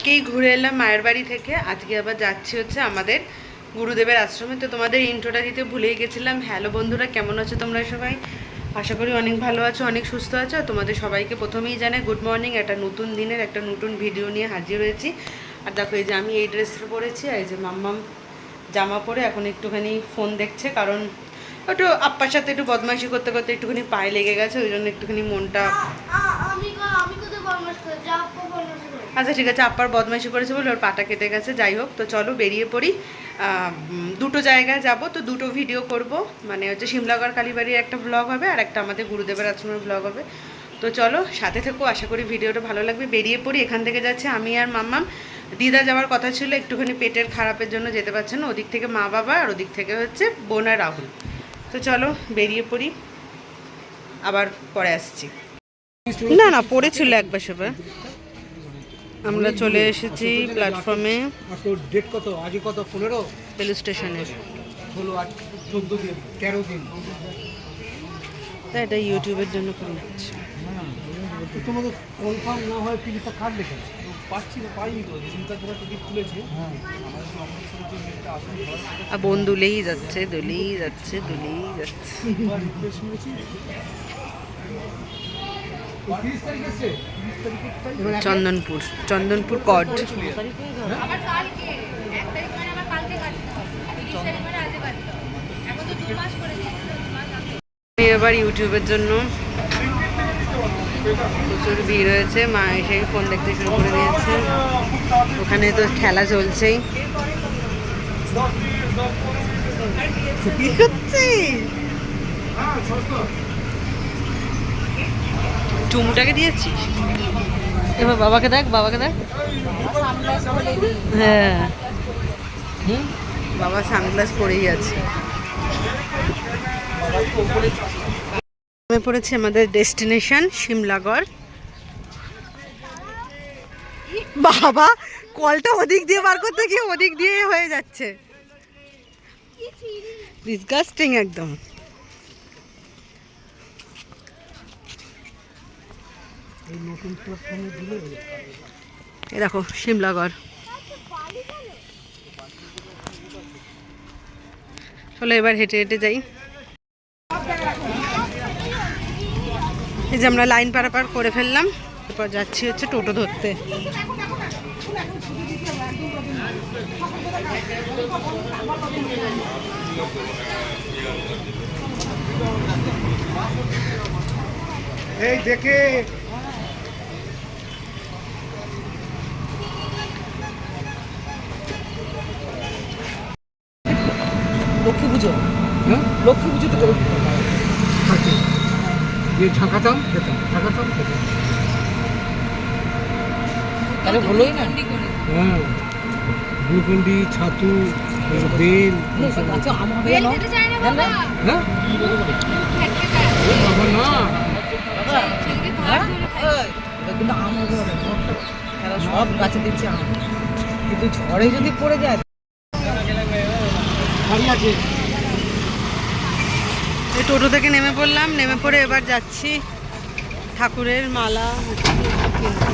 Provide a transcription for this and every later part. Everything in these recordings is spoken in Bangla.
আজকেই ঘুরে এলাম মায়ের বাড়ি থেকে। আজকে আবার যাচ্ছি হচ্ছে আমাদের গুরুদেবের আশ্রমে। তো তোমাদের ইন্ট্রোটা দিতে ভুলেই গেছিলাম। হ্যালো বন্ধুরা, কেমন আছো তোমরা সবাই? আশা করি অনেক ভালো আছো, অনেক সুস্থ আছো। তোমাদের সবাইকে প্রথমেই জানাই গুড মর্নিং একটা নতুন দিনের, একটা নতুন ভিডিও নিয়ে হাজির হয়েছি। আর দেখো, এই যে আমি এই ড্রেসটা পরেছি, আর এই যে মাম্মাম জামা পরে এখন একটুখানি ফোন দেখছে। কারণ একটু আপ্পার সাথে একটু বদমাইশি করতে করতে একটুখানি পায়ে লেগে গেছে, ওই জন্য একটুখানি মনটা আচ্ছা ঠিক আছে, আপ্পার বদমাইশি করেছে বলে ওর পাটা কেটে গেছে, যাই হোক, তো চলো বেরিয়ে পড়ি। দুটো জায়গায় যাব, তো দুটো ভিডিও করব। মানে হচ্ছে সিমলাগড় কালীবাড়ির একটা ব্লগ হবে, আর একটা আমাদের গুরুদেবের আশ্রমের ব্লগ হবে। তো চলো, সাথে থেকো, আশা করি ভিডিওটা ভালো লাগবে। বেরিয়ে পড়ি, এখান থেকে যাচ্ছে আমি আর মাম্মাম। দিদা যাওয়ার কথা ছিল, একটুখানি পেটের খারাপের জন্য যেতে পারছে না, ওদিক থেকে মা বাবা, আর ওদিক থেকে হচ্ছে বোন আর রাহুল। তো চলো, বেরিয়ে পড়ি, আবার পরে আসছি। না না, পড়েছিল একবার সবার। আমরা চলে এসেছি প্ল্যাটফর্মে ডেট কত? আজকে কত? পনেরো? রেল স্টেশনে ষোলো আট চোদ্দ দিন তেরো দিন। তাই এটা ইউটিউবের জন্য করে নিচ্ছি তো তোমাদের কনফার্ম না হয় টিকিটটা কাটবে কেন পাচ্ছি না পাইনি তো। চিন্তা করে টিকিট খুলেছে। হ্যাঁ। আর বোন দুলেই যাচ্ছে দুলেই যাচ্ছে দুলেই যাচ্ছে। চন্দনপুর চন্দনপুর কড। আমার কালকে এক তারিখ মানে আমার কালকে কাটতে হবে তিরিশ তারিখ মানে আজকে কাটতে হবে এখন তো দু মাস করে দিয়েছে দু মাস আগে আমি এবার ইউটিউবের জন্য প্রচুর ভিড় হয়েছে মা এসে ফোন দেখতে শুরু করে দিয়েছে। ওখানে তো খেলা চলছেই। কি হচ্ছে? চুমুটাকে দিয়েছিস এবার বাবাকে দেখ বাবাকে দেখ। হ্যাঁ। বাবা সানগ্লাস পরেই আছে। পড়েছে আমাদের ডেস্টিনেশন সিমলাগড় বাবা, কলটা ওদিক দিয়ে বার করতে গিয়ে ওদিক দিয়ে হয়ে যাচ্ছে। ডিসগাস্টিং একদম এই নতুন প্ল্যাটফর্মে দিলে এ দেখো সিমলাগড় চলো এবার হেঁটে হেঁটে যাই। এই যে আমরা লাইন পারাপার করে ফেললাম, এরপর যাচ্ছি হচ্ছে টোটো ধরতে। এই দেখে লক্ষ্মী পুজো। হ্যাঁ লক্ষ্মী পুজো তো থাকে। খেতাম খেতাম। তাহলে ভালোই না হ্যাঁ গ্লুকন্ডি ছাতু বেল। আচ্ছা আম হবে না হ্যাঁ বাবা। না। খায়। এটা কিন্তু আম হবে সব গাছে দিচ্ছে আম কিন্তু ঝড়ে যদি পড়ে যায় বাড়ি আছে এই টোটো থেকে নেমে পড়লাম নেমে পড়ে এবার যাচ্ছি ঠাকুরের মালা কিনতে।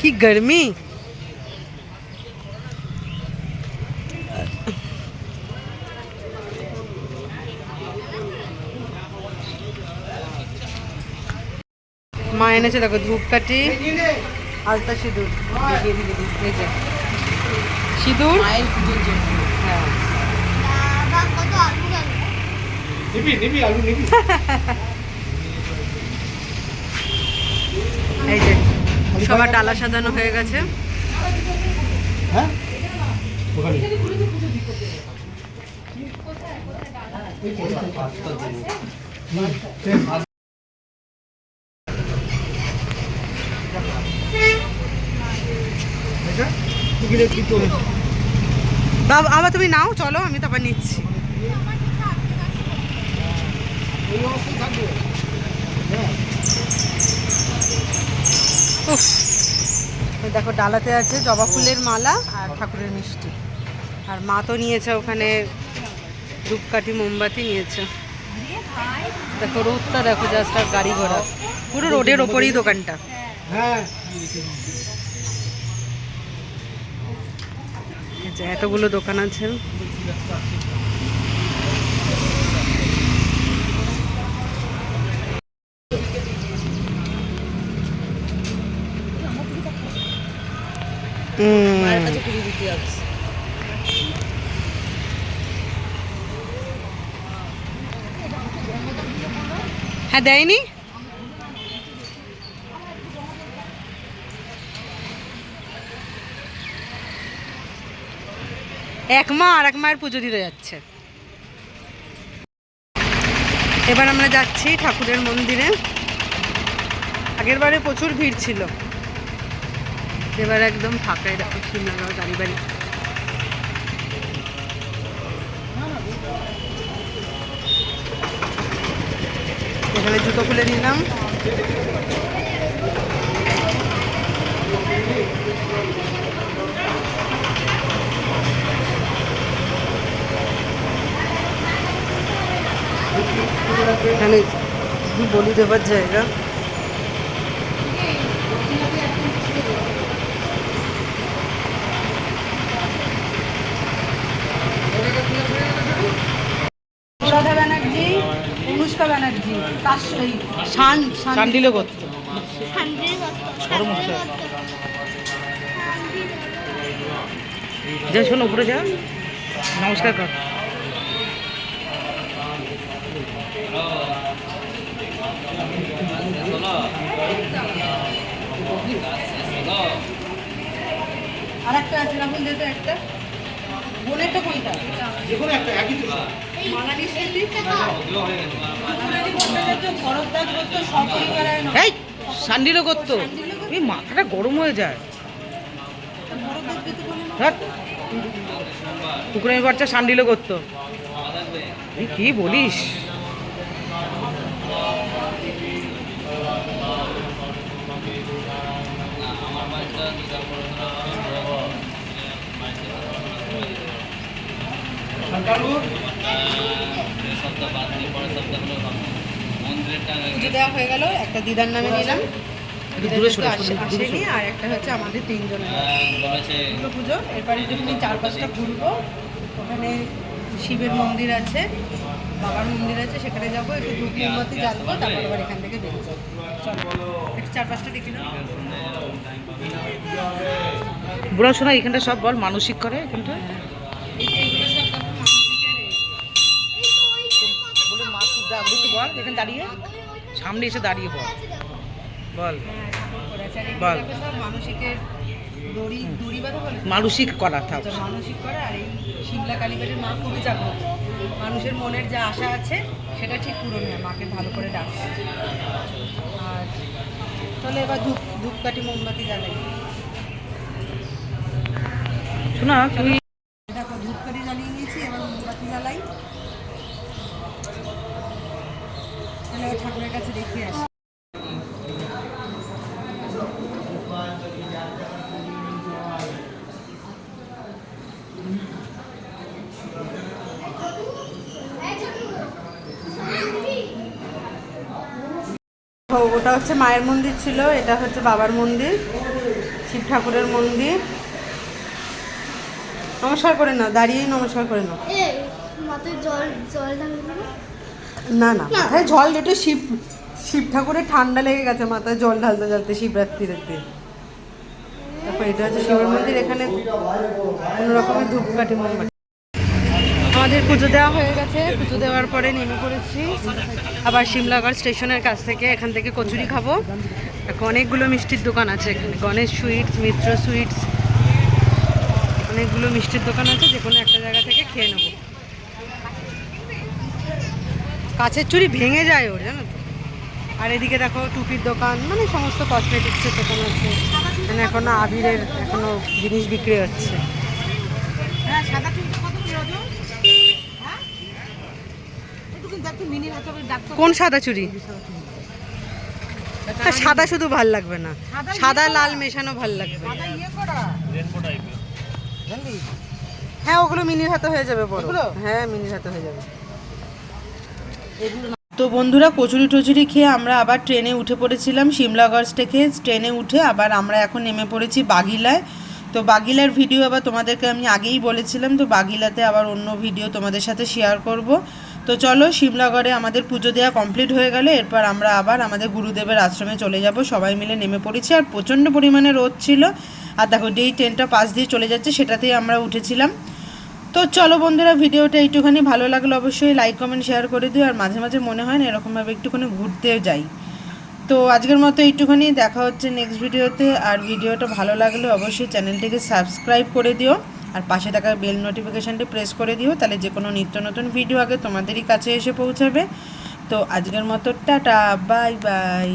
কি गर्मी মা এনেছে দেখো ধূপকাঠি আলতা সিঁদুর এই যে সিঁদুর হ্যাঁ এই যে সবার ডালা সাজানো হয়ে গেছে হ্যাঁ ওখানে কি বাবা আবার তুমি নাও চলো আমি তারপর নিচ্ছি। দেখো ডালাতে আছে জবা ফুলের মালা আর ঠাকুরের মিষ্টি। আর মা তো নিয়েছে ওখানে ধূপকাঠি মোমবাতি নিয়েছে। দেখো রোদটা দেখো জাস্ট আর গাড়ি ঘোড়া। পুরো রোডের ওপরেই দোকানটা। হ্যাঁ। যে এতগুলো দোকান আছে। হ্যাঁ দেয়নি? এক মা আর এক মায়ের পুজো দিতে যাচ্ছে। এবার আমরা যাচ্ছি ঠাকুরের মন্দিরে। আগের বারে প্রচুর ভিড় ছিল। এবার একদম ফাঁকাই দেখো শিবনগর গাড়ি বাড়ি এখানে জুতো খুলে নিলাম। এখানে বলি দেবার জায়গা? অনুরাধা ব্যানার্জি অনুষ্কা ব্যানার্জি তার এই শান শান চান্ডিলে যা শোন উপরে যা। নমস্কার কর আর একটা আছে রাহুল দে একটা। বোনেরটা কোনটা যেকোনো একটা একই তো। মানালি সেটি মানালি ভট্টাচার্য ভরদ্বাজ গোত্র সপরিবারায় নয়। এই সান্ডিলে করতো এই মাথাটা গরম হয়ে যায়। না? বাচ্চা সান্ডিলে করতো এই কি বলিস? দেওয়া হয়ে গেল একটা দিদার নামে নিলাম। আসেনি। আর একটা হচ্ছে আমাদের তিনজনের। দুটো পুজো এরপরে যখন চার পাঁচটা ঘুরবো। ওখানে শিবের মন্দির আছে বাবার মন্দির আছে সেখানে যাব একটু ধূপ মোমবাতি জ্বালবো তারপর আবার এখান থেকে বেরোবো। চলো। একটু চার পাঁচটা দেখি নাও। বুড়া শোনা এখানটা সব বল মানসিক করে এখানটা। জাগ্রত বল এখানে দাঁড়িয়ে। সামনে এসে দাঁড়িয়ে বল। বল। বল। মানসিকের দড়ি দড়ি বাঁধা বলে মানসিক করা থাক মানসিক করে আর এই শিমলা কালীবাড়ির মা খুবই জাগ্রত মানুষের মনের যা আশা আছে সেটা ঠিক পূরণ হয়। মাকে ভালো করে ডাকছে। আর চলে এবার ধূপ ধূপকাঠি মোমবাতি জ্বালাই। শোনা তুই দেখো ধূপকাঠি জ্বালিয়ে নিয়েছি এবার মোমবাতি জ্বালাই। তাহলে ঠাকুরের কাছে আসি। ওটা হচ্ছে মায়ের মন্দির ছিল, এটা হচ্ছে বাবার মন্দির, শিব ঠাকুরের মন্দির। নমস্কার করে নাও, দাঁড়িয়েই নমস্কার করে নাও। জল জল না? না, মাথায় জল একটু শিব শিব ঠাকুরের ঠান্ডা লেগে গেছে, মাথায় জল ঢালতে ঢালতে শিবরাত্রির দিন তারপর এটা হচ্ছে শিবের মন্দির, এখানে কোনো রকমের ধূপকাঠি মোমবাতি আমাদের পুজো দেওয়া হয়ে গেছে, পুজো দেওয়ার পরে নেমে পড়েছি। আবার সিমলাগড় স্টেশনের কাছ থেকে এখান থেকে কচুরি খাব। দেখো, অনেকগুলো মিষ্টির দোকান আছে এখানে। গণেশ সুইটস, মিত্র সুইটস, অনেকগুলো মিষ্টির দোকান আছে, যে কোনো একটা জায়গা থেকে খেয়ে নেব। কাছের চুড়ি ভেঙে যায় ওর জানো তো? আর এদিকে দেখো টুপির দোকান মানে সমস্ত কসমেটিক্সের দোকান আছে। মানে এখনও আবিরের এখনও জিনিস বিক্রি হচ্ছে। হ্যাঁ হ্যাঁ? কোন সাদা চুড়ি? আর সাদা শুধু ভালো লাগবে না। সাদা ইয়ে লাল মেশানো ভালো লাগবে। ইয়ে হ্যাঁ ওগুলো মিনির হাতে হয়ে যাবে বড়। হ্যাঁ মিনির হাতে হয়ে যাবে। তো বন্ধুরা কচুরি টচুরি খেয়ে আমরা আবার ট্রেনে উঠে পড়েছিলাম সিমলাগঞ্জ থেকে ট্রেনে উঠে আবার আমরা এখন নেমে পড়েছি বাগিলায়। তো বাগিলার ভিডিও আবার তোমাদেরকে আমি আগেই বলেছিলাম, তো বাগিলাতে আবার অন্য ভিডিও তোমাদের সাথে শেয়ার করব। তো চলো সিমলাগড়ে আমাদের পুজো দেওয়া কমপ্লিট হয়ে গেলে, এরপর আমরা আবার আমাদের গুরুদেবের আশ্রমে চলে যাব। সবাই মিলে নেমে পড়েছি, আর প্রচণ্ড পরিমাণে রোদ ছিল। আর দেখো, যেই ট্রেনটা পাশ দিয়ে চলে যাচ্ছে, সেটাতেই আমরা উঠেছিলাম। তো চলো বন্ধুরা, ভিডিওটা একটুখানি ভালো লাগলে অবশ্যই লাইক কমেন্ট শেয়ার করে দিও। আর মাঝে মাঝে মনে হয় না এরকমভাবে একটুখানি ঘুরতে যাই। তো আজকের মতো একটুখানি দেখা হচ্ছে নেক্সট ভিডিওতে। আর ভিডিওটা ভালো লাগলে অবশ্যই চ্যানেলটিকে সাবস্ক্রাইব করে দিও। আর পাশে থাকা বেল নোটিফিকেশানটি প্রেস করে দিও। তাহলে যে কোনো নিত্য নতুন ভিডিও আগে তোমাদেরই কাছে এসে পৌঁছাবে। তো আজকের মতো, টাটা বাই বাই